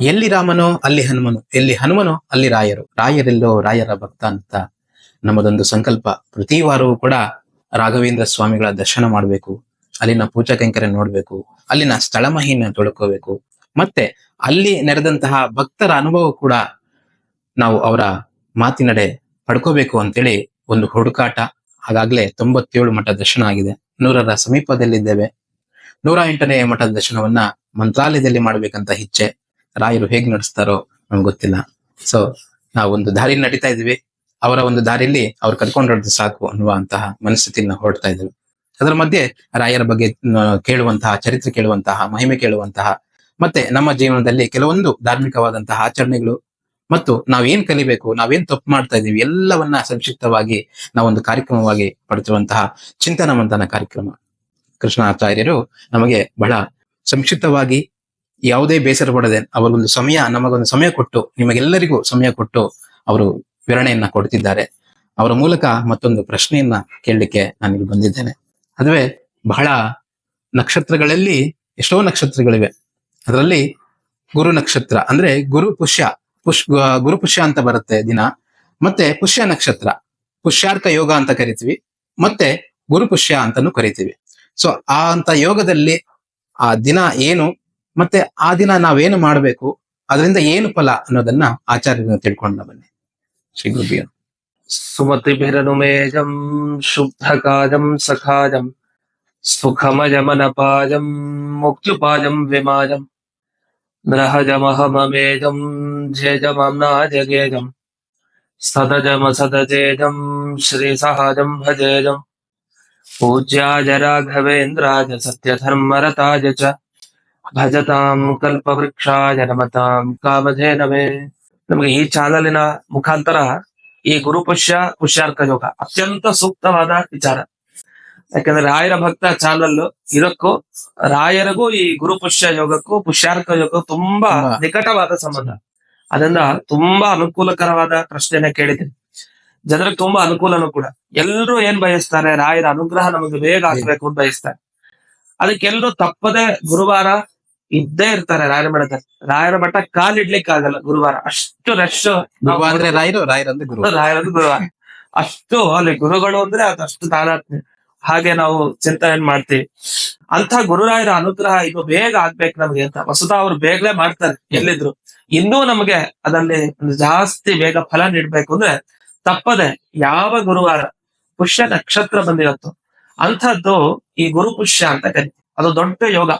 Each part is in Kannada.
ಎಲ್ಲಿ ರಾಮನೋ, ಅಲ್ಲಿ ಹನುಮನು. ಎಲ್ಲಿ ಹನುಮನೋ, ಅಲ್ಲಿ ರಾಯರು. ರಾಯರೆಲ್ಲೋ ರಾಯರ ಭಕ್ತ ಅಂತ ನಮ್ಮದೊಂದು ಸಂಕಲ್ಪ. ಪ್ರತಿ ವಾರವೂ ಕೂಡ ರಾಘವೇಂದ್ರ ಸ್ವಾಮಿಗಳ ದರ್ಶನ ಮಾಡಬೇಕು. ಅಲ್ಲಿನ ಪೂಜಾ ಕೈಂಕರ್ಯ ನೋಡ್ಬೇಕು. ಅಲ್ಲಿನ ಸ್ಥಳ ಮಹಿನ ತೊಳ್ಕೋಬೇಕು. ಮತ್ತೆ ಅಲ್ಲಿ ನೆರೆದಂತಹ ಭಕ್ತರ ಅನುಭವ ಕೂಡ ನಾವು ಅವರ ಮಾತಿನಡೆ ಪಡ್ಕೋಬೇಕು ಅಂತೇಳಿ ಒಂದು ಹುಡುಕಾಟ. ಹಾಗಾಗ್ಲೇ ತೊಂಬತ್ತೇಳು ಮಠ ದರ್ಶನ ಆಗಿದೆ. ನೂರರ ಸಮೀಪದಲ್ಲಿದ್ದೇವೆ. ನೂರ ಎಂಟನೇ ಮಠದ ದರ್ಶನವನ್ನ ಮಂತ್ರಾಲಯದಲ್ಲಿ ಮಾಡ್ಬೇಕಂತ ಇಚ್ಛೆ. ರಾಯರು ಹೇಗ್ ನಡೆಸ್ತಾರೋ ನಮ್ಗೆ ಗೊತ್ತಿಲ್ಲ. ಸೊ ನಾವು ಒಂದು ದಾರಿಯಲ್ಲಿ ನಡೀತಾ ಇದ್ವಿ. ಅವರ ಒಂದು ದಾರಿಯಲ್ಲಿ ಅವ್ರು ಕರ್ಕೊಂಡು ಸಾಕು ಸಾಕು ಅನ್ನುವಂತಹ ಮನಸ್ಥಿತಿನ ಹೊರಡ್ತಾ ಇದ್ರು ಅದರ ಮಧ್ಯೆ ರಾಯರ ಬಗ್ಗೆ ಕೇಳುವಂತಹ, ಚರಿತ್ರೆ ಕೇಳುವಂತಹ, ಮಹಿಮೆ ಕೇಳುವಂತಹ, ಮತ್ತೆ ನಮ್ಮ ಜೀವನದಲ್ಲಿ ಕೆಲವೊಂದು ಧಾರ್ಮಿಕವಾದಂತಹ ಆಚರಣೆಗಳು, ಮತ್ತು ನಾವೇನ್ ಕಲಿಬೇಕು ನಾವೇನ್ ತಪ್ಪು ಮಾಡ್ತಾ ಇದೀವಿ ಎಲ್ಲವನ್ನ ಸಂಕ್ಷಿಪ್ತವಾಗಿ ನಾವೊಂದು ಕಾರ್ಯಕ್ರಮವಾಗಿ ಪಡೆದಿರುವಂತಹ ಚಿಂತನ ಮಂಥನ ಕಾರ್ಯಕ್ರಮ. ಕೃಷ್ಣಾಚಾರ್ಯರು ನಮಗೆ ಬಹಳ ಸಂಕ್ಷಿಪ್ತವಾಗಿ ಯಾವುದೇ ಬೇಸರ ಪಡದೆ ಅವರಿಗೊಂದು ಸಮಯ, ನಮಗೊಂದು ಸಮಯ ಕೊಟ್ಟು, ನಿಮಗೆಲ್ಲರಿಗೂ ಸಮಯ ಕೊಟ್ಟು ಅವರು ವಿವರಣೆಯನ್ನ ಕೊಡ್ತಿದ್ದಾರೆ. ಅವರ ಮೂಲಕ ಮತ್ತೊಂದು ಪ್ರಶ್ನೆಯನ್ನ ಕೇಳಲಿಕ್ಕೆ ನಾನಿಲ್ಲಿ ಬಂದಿದ್ದೇನೆ. ಅದುವೆ ಬಹಳ ನಕ್ಷತ್ರಗಳಲ್ಲಿ ಎಷ್ಟೋ ನಕ್ಷತ್ರಗಳಿವೆ. ಅದರಲ್ಲಿ ಗುರು ನಕ್ಷತ್ರ ಅಂದ್ರೆ ಗುರು ಪುಷ್ಯ, ಪುಷ್ ಗುರು ಪುಷ್ಯ ಅಂತ ಬರುತ್ತೆ ದಿನ. ಮತ್ತೆ ಪುಷ್ಯ ನಕ್ಷತ್ರ, ಪುಷ್ಯಾರ್ಥ ಯೋಗ ಅಂತ ಕರಿತೀವಿ. ಮತ್ತೆ ಗುರು ಪುಷ್ಯ ಅಂತಾನು ಕರಿತೀವಿ. ಸೊ ಆ ಅಂತ ಯೋಗದಲ್ಲಿ ಆ ದಿನ ಏನು ಮತ್ತೆ ಆ ದಿನ ನಾವೇನು ಮಾಡಬೇಕು ಅದರಿಂದ ಏನು ಫಲ ಅನ್ನೋದನ್ನ ಆಚಾರ್ಯರನ್ನ ತಿಳ್ಕೊಂಡ ಬನ್ನಿ ಶ್ರೀ ಗುರುಬಿಯ सुमतिभिरनुमेजम् शुद्धकाजम् सखाजम् सुखमजमनपाजम् मुक्त्युपाजम् विमाजम् ग्रहजमहममेजम् जेजमम्नाजगेजम् सदजमसदजेजम् श्रीसहाजम् भजेजम् पूज्याय राघवेन्द्राय सत्यधर्मरताय च ಭಜತಾಂ ಕಲ್ಪವೃಕ್ಷಾಯ ನಮತಾಂ ಕಾಮಧೇನವೇ. ನಮಗೆ ಈ ಚಾನಲಿನ ಮುಖಾಂತರ ಈ ಗುರುಪುಷ್ಯ ಪುಷ್ಯಾರ್ಕ ಯೋಗ ಅತ್ಯಂತ ಸೂಕ್ತವಾದ ವಿಚಾರ. ಯಾಕಂದ್ರೆ ರಾಯರ ಭಕ್ತ ಚಾನಲ್ ಇದಕ್ಕೂ ರಾಯರಿಗೂ ಈ ಗುರುಪುಷ್ಯ ಯೋಗಕ್ಕೂ ಪುಷ್ಯಾರ್ಕ ಯೋಗಕ್ಕೂ ತುಂಬಾ. ನಿಕಟವಾದ ಸಂಬಂಧ. ಅದರಿಂದ ತುಂಬಾ ಅನುಕೂಲಕರವಾದ ಪ್ರಶ್ನೆನ ಕೇಳಿದ್ದೀನಿ. ಜನರಿಗೆ ತುಂಬಾ ಅನುಕೂಲನೂ ಕೂಡ. ಎಲ್ಲರೂ ಏನ್ ಬಯಸ್ತಾರೆ? ರಾಯರ ಅನುಗ್ರಹ ನಮಗೆ ಬೇಗ ಆಗ್ಬೇಕು ಅಂತ ಬಯಸ್ತಾರೆ. ಅದಕ್ಕೆಲ್ಲರೂ ತಪ್ಪದೆ ಗುರುವಾರ ಇದ್ದೇ ಇರ್ತಾರೆ ರಾಯರ ಮಠದಲ್ಲಿ ರಾಯರ ಮಠ ಕಾಲಿಡ್ಲಿಕ್ಕೆ ಆಗಲ್ಲ ಗುರುವಾರ. ಅಷ್ಟು ರಶ್ ಅಂದ್ರೆ ರಾಯರು ರಾಯರಂದ್ರೆ ಗುರು ರಾಯರದು ಗುರುವಾರ. ಅಷ್ಟು ಅಲ್ಲಿ ಗುರುಗಳು ಅಂದ್ರೆ ಅದಷ್ಟು ತಾದಾತ್ಮ್ಯ ಹಾಗೆ ನಾವು ಚಿಂತನೆ ಮಾಡ್ತೀವಿ? ಅಂತ ಗುರುರಾಯರ ಅನುಗ್ರಹ ಇದು ಬೇಗ ಆಗ್ಬೇಕು ನಮ್ಗೆ ಅಂತ. ವಸುತ ಅವ್ರು ಬೇಗನೆ ಮಾಡ್ತಾರೆ ಎಲ್ಲಿದ್ರು. ಇನ್ನೂ ನಮಗೆ ಅದರಲ್ಲಿ ಒಂದು ಜಾಸ್ತಿ ಬೇಗ ಫಲ ನೀಡ್ಬೇಕು ಅಂದ್ರೆ ತಪ್ಪದೆ ಯಾವ ಗುರುವಾರ ಪುಷ್ಯ ನಕ್ಷತ್ರ ಬಂದಿರತ್ತೋ ಅಂಥದ್ದು ಈ ಗುರು ಪುಷ್ಯ ಅಂತ ಕರಿತೀವಿ. ಅದು ದೊಡ್ಡ ಯೋಗ.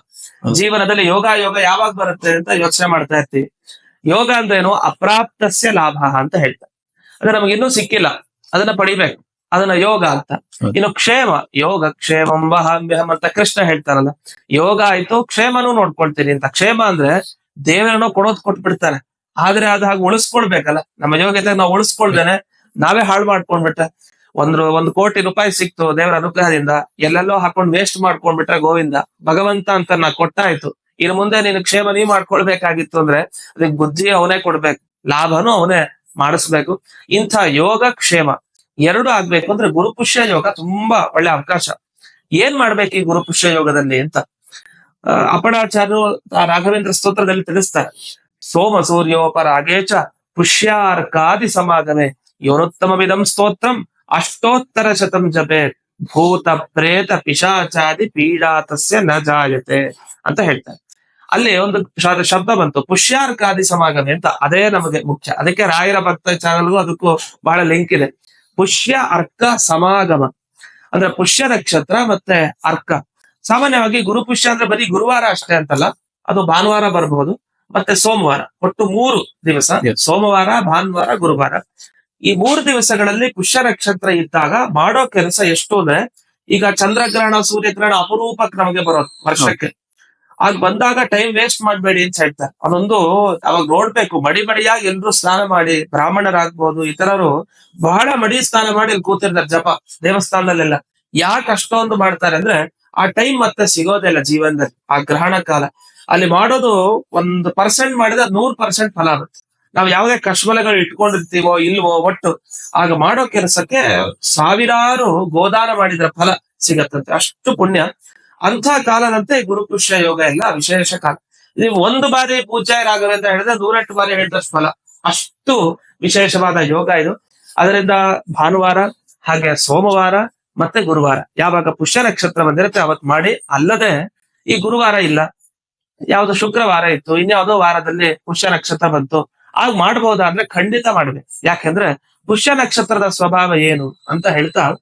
ಜೀವನದಲ್ಲಿ ಯೋಗ ಯೋಗ ಯಾವಾಗ ಬರುತ್ತೆ ಅಂತ ಯೋಚನೆ ಮಾಡ್ತಾ ಇರ್ತೀವಿ. ಯೋಗ ಅಂದ್ರೇನು ಅಪ್ರಾಪ್ತಸ್ಯ ಲಾಭ ಅಂತ ಹೇಳ್ತಾರೆ. ಅಂದ್ರೆ ನಮ್ಗೆ ಇನ್ನೂ ಸಿಕ್ಕಿಲ್ಲ. ಅದನ್ನ ಪಡಿಬೇಕು. ಅದನ್ನ ಯೋಗ ಅಂತ. ಇನ್ನು ಕ್ಷೇಮ. ಯೋಗ ಕ್ಷೇಮಂ ವಹಾಮ್ಯಹಂ ಅಂತ ಕೃಷ್ಣ ಹೇಳ್ತಾರಲ್ಲ ಯೋಗ ಆಯ್ತು ಕ್ಷೇಮನೂ ನೋಡ್ಕೊಳ್ತೀನಿ ಅಂತ. ಕ್ಷೇಮ ಅಂದ್ರೆ ದೇವರನ್ನು ಕೊಡೋದ್ ಕೊಟ್ಬಿಡ್ತಾರೆ ಆದ್ರೆ ಅದ ಹಾಗೆ ಉಳಿಸ್ಕೊಳ್ಬೇಕಲ್ಲ. ನಮ್ಮ ಯೋಗ್ಯತೆ ನಾವು ಉಳಿಸ್ಕೊಳ್ದೇನೆ ನಾವೇ ಹಾಳು ಮಾಡ್ಕೊಂಡ್ಬಿಟ್ರೆ ಒಂದು ಒಂದು ಕೋಟಿ ರೂಪಾಯಿ ಸಿಕ್ತು ದೇವರ ಅನುಗ್ರಹದಿಂದ, ಎಲ್ಲೆಲ್ಲೋ ಹಾಕೊಂಡು ವೇಸ್ಟ್ ಮಾಡ್ಕೊಂಡ್ಬಿಟ್ರೆ ಗೋವಿಂದ, ಭಗವಂತ ಅಂತ ನಾ ಕೊಟ್ಟಾಯ್ತು ಇನ್ನು ಮುಂದೆ ನೀನು ಕ್ಷೇಮ ನೀ ಮಾಡ್ಕೊಳ್ಬೇಕಾಗಿತ್ತು ಅಂದ್ರೆ, ಅದಕ್ಕೆ ಬುದ್ಧಿ ಅವನೇ ಕೊಡ್ಬೇಕು, ಲಾಭನೂ ಅವನೇ ಮಾಡಿಸ್ಬೇಕು. ಇಂಥ ಯೋಗ ಕ್ಷೇಮ ಎರಡು ಆಗ್ಬೇಕು ಅಂದ್ರೆ ಗುರುಪುಷ್ಯ ಯೋಗ ತುಂಬಾ ಒಳ್ಳೆ ಅವಕಾಶ. ಏನ್ ಮಾಡ್ಬೇಕು ಈ ಗುರುಪುಷ್ಯ ಯೋಗದಲ್ಲಿ ಅಂತ? ಆ ರಾಘವೇಂದ್ರ ಸ್ತೋತ್ರದಲ್ಲಿ ತಿಳಿಸ್ತಾರೆ. ಸೋಮ ಸೂರ್ಯೋಪರಾಗೇಚ ಪುಷ್ಯಾರ್ಕಾದಿ ಸಮಾಗಮೆ, ಯೋನೋತ್ತಮವಿದಂ ಸ್ತೋತ್ರಂ. ಅಷ್ಟೋತ್ತರ ಶತಂ ಜಪೆ ಭೂತ ಪ್ರೇತ ಪಿಶಾಚಾದಿ ಪೀಡಾತಸ್ಯ ನ ಜಾಯತೆ ಅಂತ ಹೇಳ್ತಾರೆ. ಅಲ್ಲಿ ಒಂದು ಶಬ್ದ ಬಂತು. ಪುಷ್ಯಾರ್ಕಾದಿ ಸಮಾಗಮ ಅಂತ ಅದೇ ನಮಗೆ ಮುಖ್ಯ. ಅದಕ್ಕೆ ರಾಯರ ಭಕ್ತ ಚಾನಲ್ಗೂ ಅದಕ್ಕೂ ಬಹಳ ಲಿಂಕ್ ಇದೆ. ಪುಷ್ಯ ಅರ್ಕ ಸಮಾಗಮ. ಅಂದ್ರೆ ಪುಷ್ಯ ನಕ್ಷತ್ರ ಮತ್ತೆ ಅರ್ಕ. ಸಾಮಾನ್ಯವಾಗಿ ಗುರು ಪುಷ್ಯ ಅಂದ್ರೆ ಬರೀ ಗುರುವಾರ ಅಷ್ಟೇ ಅಂತಲ್ಲ. ಅದು ಭಾನುವಾರ ಬರಬಹುದು ಮತ್ತೆ ಸೋಮವಾರ. ಒಟ್ಟು ಮೂರು ದಿವಸ. ಸೋಮವಾರ ಭಾನುವಾರ ಗುರುವಾರ. ಈ ಮೂರು ದಿವಸಗಳಲ್ಲಿ ಪುಷ್ಯ ನಕ್ಷತ್ರ ಇದ್ದಾಗ ಮಾಡೋ ಕೆಲಸ ಎಷ್ಟು ಅಂದ್ರೆ ಈಗ ಚಂದ್ರಗ್ರಹಣ, ಸೂರ್ಯಗ್ರಹಣ ಅಪರೂಪಕ್ಕೆ ನಮಗೆ ಬರೋದು ವರ್ಷಕ್ಕೆ. ಆಗ ಬಂದಾಗ ಟೈಮ್ ವೇಸ್ಟ್ ಮಾಡಬೇಡಿ ಅಂತ ಹೇಳ್ತಾರೆ. ಅದೊಂದು ಅವಾಗ ನೋಡ್ಬೇಕು, ಮಡಿ ಮಡಿಯಾಗಿ ಎಲ್ರು ಸ್ನಾನ ಮಾಡಿ, ಬ್ರಾಹ್ಮಣರಾಗ್ಬೋದು, ಇತರರು ಬಹಳ ಮಡಿ ಸ್ನಾನ ಮಾಡಿ ಇಲ್ಲಿ ಕೂತಿರ್ತಾರೆ ಜಪ ದೇವಸ್ಥಾನದಲ್ಲೆಲ್ಲ. ಯಾಕೆ ಅಷ್ಟೊಂದು ಮಾಡ್ತಾರೆ ಅಂದ್ರೆ ಆ ಟೈಮ್ ಮತ್ತೆ ಸಿಗೋದಿಲ್ಲ ಜೀವನದಲ್ಲಿ, ಆ ಗ್ರಹಣ ಕಾಲ. ಅಲ್ಲಿ ಮಾಡೋದು ಒಂದು ಪರ್ಸೆಂಟ್ ಮಾಡಿದ್ರೆ ನೂರ್ ಪರ್ಸೆಂಟ್ ಫಲ ಆಗುತ್ತೆ. ನಾವು ಯಾವುದೇ ಕಶ್ಮಲಗಳು ಇಟ್ಕೊಂಡಿರ್ತೀವೋ ಇಲ್ವೋ ಒಟ್ಟು ಆಗ ಮಾಡೋ ಕೆಲಸಕ್ಕೆ ಸಾವಿರಾರು ಗೋದಾನ ಮಾಡಿದ್ರ ಫಲ ಸಿಗತ್ತಂತೆ. ಅಷ್ಟು ಪುಣ್ಯ. ಅಂತ ಕಾಲದಂತೆ ಗುರುಪುಷ್ಯ ಯೋಗ ಎಲ್ಲ ವಿಶೇಷ ಕಾಲ. ನೀವು ಒಂದು ಬಾರಿ ಪೂಜಾಯ ಅಂತ ಹೇಳಿದ್ರೆ ನೂರೆಂಟು ಬಾರಿ ಹೇಳಿದಷ್ಟು ಫಲ. ಅಷ್ಟು ವಿಶೇಷವಾದ ಯೋಗ ಇದು. ಅದರಿಂದ ಭಾನುವಾರ ಹಾಗೆ ಸೋಮವಾರ ಮತ್ತೆ ಗುರುವಾರ. ಯಾವಾಗ ಪುಷ್ಯ ನಕ್ಷತ್ರ ಬಂದಿರುತ್ತೆ ಅವತ್ ಮಾಡಿ. ಅಲ್ಲದೆ ಈ ಗುರುವಾರ ಇಲ್ಲ. ಯಾವ್ದು ಶುಕ್ರವಾರ ಇತ್ತು. ಇನ್ಯಾವುದೋ ವಾರದಲ್ಲಿ ಪುಷ್ಯ ನಕ್ಷತ್ರ ಬಂತು. ಆಗ ಮಾಡಬಹುದಾ ಅಂದ್ರೆ ಖಂಡಿತ ಮಾಡಿದೆ ಯಾಕೆಂದ್ರೆ ಪುಷ್ಯ ನಕ್ಷತ್ರದ ಸ್ವಭಾವ ಏನು ಅಂತ ಹೇಳ್ತಾ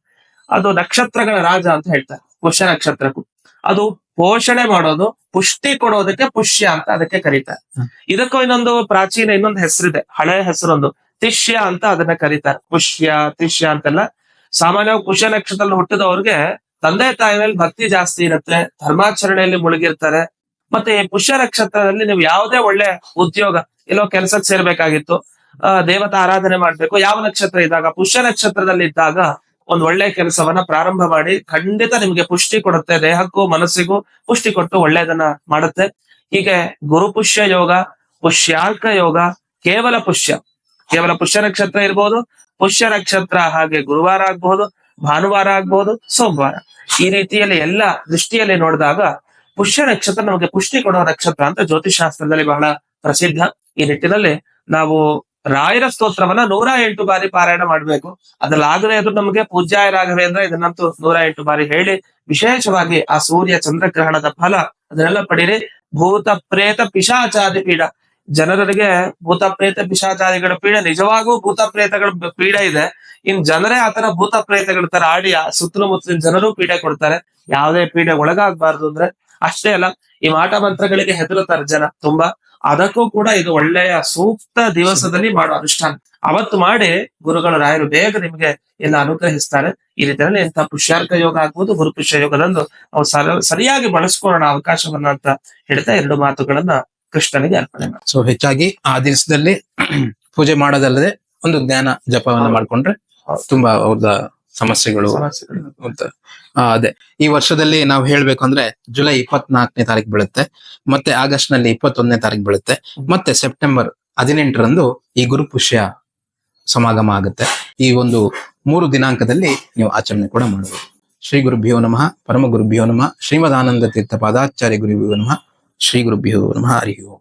ಅದು ನಕ್ಷತ್ರಗಳ ರಾಜ ಅಂತ ಹೇಳ್ತಾರೆ. ಪುಷ್ಯ ನಕ್ಷತ್ರಕ್ಕೂ. ಅದು ಪೋಷಣೆ ಮಾಡೋದು ಪುಷ್ಟಿ ಕೊಡೋದಕ್ಕೆ ಪುಷ್ಯ ಅಂತ ಅದಕ್ಕೆ ಕರೀತಾರೆ. ಇದಕ್ಕೂ ಇನ್ನೊಂದು ಪ್ರಾಚೀನ ಇನ್ನೊಂದು ಹೆಸರಿದೆ. ಹಳೆ ಹೆಸರೊಂದು. ತಿಷ್ಯ ಅಂತ ಅದನ್ನ ಕರೀತಾರೆ. ಪುಷ್ಯ ತಿಷ್ಯ ಅಂತೆಲ್ಲ. ಸಾಮಾನ್ಯವಾಗಿ ಪುಷ್ಯ ನಕ್ಷತ್ರದಲ್ಲಿ ಹುಟ್ಟಿದವ್ರಿಗೆ ತಂದೆ ತಾಯಿ ಮೇಲೆ ಭಕ್ತಿ ಜಾಸ್ತಿ ಇರುತ್ತೆ. ಧರ್ಮಾಚರಣೆಯಲ್ಲಿ ಮುಳುಗಿರ್ತಾರೆ. ಮತ್ತೆ ಪುಷ್ಯ ನಕ್ಷತ್ರದಲ್ಲಿ ನೀವು ಯಾವುದೇ ಒಳ್ಳೆ ಉದ್ಯೋಗ, ಎಲ್ಲೋ ಕೆಲಸಕ್ಕೆ ಸೇರ್ಬೇಕಾಗಿತ್ತು ದೇವತಾ ಆರಾಧನೆ ಮಾಡ್ಬೇಕು, ಯಾವ ನಕ್ಷತ್ರ ಇದ್ದಾಗ, ಪುಷ್ಯ ನಕ್ಷತ್ರದಲ್ಲಿ ಇದ್ದಾಗ ಒಂದ್ ಒಳ್ಳೆ ಕೆಲಸವನ್ನ ಪ್ರಾರಂಭ ಮಾಡಿ, ಖಂಡಿತ ನಿಮ್ಗೆ ಪುಷ್ಟಿ ಕೊಡುತ್ತೆ, ದೇಹಕ್ಕೂ ಮನಸ್ಸಿಗೂ ಪುಷ್ಟಿ ಕೊಟ್ಟು ಒಳ್ಳೆಯದನ್ನ ಮಾಡುತ್ತೆ. ಹೀಗೆ ಗುರು ಪುಷ್ಯ ಯೋಗ, ಪುಷ್ಯಾರ್ಕ ಯೋಗ, ಕೇವಲ ಪುಷ್ಯ ಕೇವಲ ಪುಷ್ಯ ನಕ್ಷತ್ರ ಇರ್ಬೋದು, ಪುಷ್ಯ ನಕ್ಷತ್ರ ಹಾಗೆ ಗುರುವಾರ ಆಗ್ಬಹುದು, ಭಾನುವಾರ ಆಗ್ಬಹುದು, ಸೋಮವಾರ. ಈ ರೀತಿಯಲ್ಲಿ ಎಲ್ಲ ದೃಷ್ಟಿಯಲ್ಲಿ ನೋಡಿದಾಗ ಪುಷ್ಯ ನಕ್ಷತ್ರ ನಮಗೆ ಪುಷ್ಟಿ ಕೊಡುವ ನಕ್ಷತ್ರ ಅಂತ ಜ್ಯೋತಿಷ್ ಶಾಸ್ತ್ರದಲ್ಲಿ ಬಹಳ ಪ್ರಸಿದ್ಧ. ಈ ನಿಟ್ಟಿನಲ್ಲಿ ನಾವು ರಾಯರ ಸ್ತೋತ್ರವನ್ನ ನೂರ ಎಂಟು ಬಾರಿ ಪಾರಾಯಣ ಮಾಡಬೇಕು. ಅದ್ರಲ್ಲಿ ಆಗದೆ ಅದು ನಮಗೆ ಪೂಜ್ಯಾಯ ರಾಘವೇಂದ್ರ ಇದನ್ನಂತೂ ನೂರ ಎಂಟು ಬಾರಿ ಹೇಳಿ ವಿಶೇಷವಾಗಿ ಆ ಸೂರ್ಯ ಚಂದ್ರಗ್ರಹಣದ ಫಲ ಅದನ್ನೆಲ್ಲ ಪಡೀರಿ. ಭೂತ ಪ್ರೇತ ಪಿಶಾಚಾದಿ ಪೀಡ. ಜನರಿಗೆ ಭೂತ ಪ್ರೇತ ಪಿಶಾಚಾದಿಗಳ ಪೀಡೆ ನಿಜವಾಗೂ ಭೂತ ಪ್ರೇತಗಳ ಪೀಡೆ ಇದೆ. ಇನ್ ಜನರೇ ಆತರ ಭೂತ ಪ್ರೇತಗಳ ತರ ಆಡಿ ಸುತ್ತಲೂ ಮುತ್ತಲಿನ ಜನರು ಪೀಡೆ ಕೊಡ್ತಾರೆ. ಯಾವುದೇ ಪೀಡೆ ಒಳಗಾಗಬಾರ್ದು ಅಂದ್ರೆ ಅಷ್ಟೇ ಅಲ್ಲ ಈ ಮಾಟ ಮಂತ್ರಗಳಿಗೆ ಹೆದರುತ್ತಾರೆ ಜನ ತುಂಬಾ. ಅದಕ್ಕೂ ಕೂಡ ಇದು ಒಳ್ಳೆಯ ಸೂಕ್ತ ದಿವಸದಲ್ಲಿ ಮಾಡೋ ಅನುಷ್ಠಾನ. ಅವತ್ತು ಮಾಡಿ ಗುರುಗಳು ರಾಯರು ಬೇಗ ನಿಮಗೆ ಎಲ್ಲ ಅನುಗ್ರಹಿಸ್ತಾರೆ. ಈ ರೀತಿಯಲ್ಲಿ ಇಂಥ ಪುಷ್ಯಾರ್ಕ ಯೋಗ ಆಗ್ಬೋದು ಗುರುಪುಷ್ಯ ಯೋಗದಂದು ನಾವು ಸರ- ಸರಿಯಾಗಿ ಬಳಸ್ಕೊಳ್ಳೋಣ ಅವಕಾಶವನ್ನ ಅಂತ ಹೇಳ್ತಾ ಎರಡು ಮಾತುಗಳನ್ನ ಕೃಷ್ಣನಿಗೆ ಅರ್ಪಣೆ ಮಾಡಿ ಸೊ ಹೆಚ್ಚಾಗಿ ಆ ದಿವಸದಲ್ಲಿ ಪೂಜೆ ಮಾಡೋದಲ್ಲದೆ ಒಂದು ಜ್ಞಾನ ಜಪವನ್ನ ಮಾಡ್ಕೊಂಡ್ರೆ ತುಂಬಾ ಅವ್ರದ ಸಮಸ್ಯೆಗಳು ಅಂತ. ಅದೇ. ಈ ವರ್ಷದಲ್ಲಿ ನಾವು ಹೇಳ್ಬೇಕು ಅಂದ್ರೆ ಜುಲೈ ಇಪ್ಪತ್ನಾಲ್ಕನೇ ತಾರೀಕು ಬೀಳುತ್ತೆ ಮತ್ತೆ ಆಗಸ್ಟ್ನಲ್ಲಿ ಇಪ್ಪತ್ತೊಂದನೇ ತಾರೀಕು ಬೀಳುತ್ತೆ ಮತ್ತೆ ಸೆಪ್ಟೆಂಬರ್ ಹದಿನೆಂಟರಂದು ಈ ಗುರು ಪುಷ್ಯ ಸಮಾಗಮ ಆಗುತ್ತೆ. ಈ ಒಂದು ಮೂರು ದಿನಾಂಕದಲ್ಲಿ ನೀವು ಆಚರಣೆ ಕೂಡ ಮಾಡಬಹುದು ಶ್ರೀ ಗುರುಭ್ಯೋ ನಮಃ ಪರಮ ಗುರುಭ್ಯೋ ನಮಃ ಶ್ರೀಮದಾನಂದ ತೀರ್ಥ ಪಾದಾಚಾರ್ಯ ಗುರುಭ್ಯೋ ನಮಃ ಶ್ರೀ ಗುರುಭ್ಯೋ ನಮಃ ಹರಿ ಓಂ.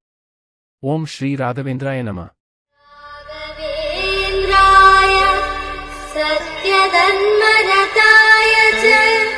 ओम श्री राघवेंद्राय नमः। सत्यधन्मरताय च।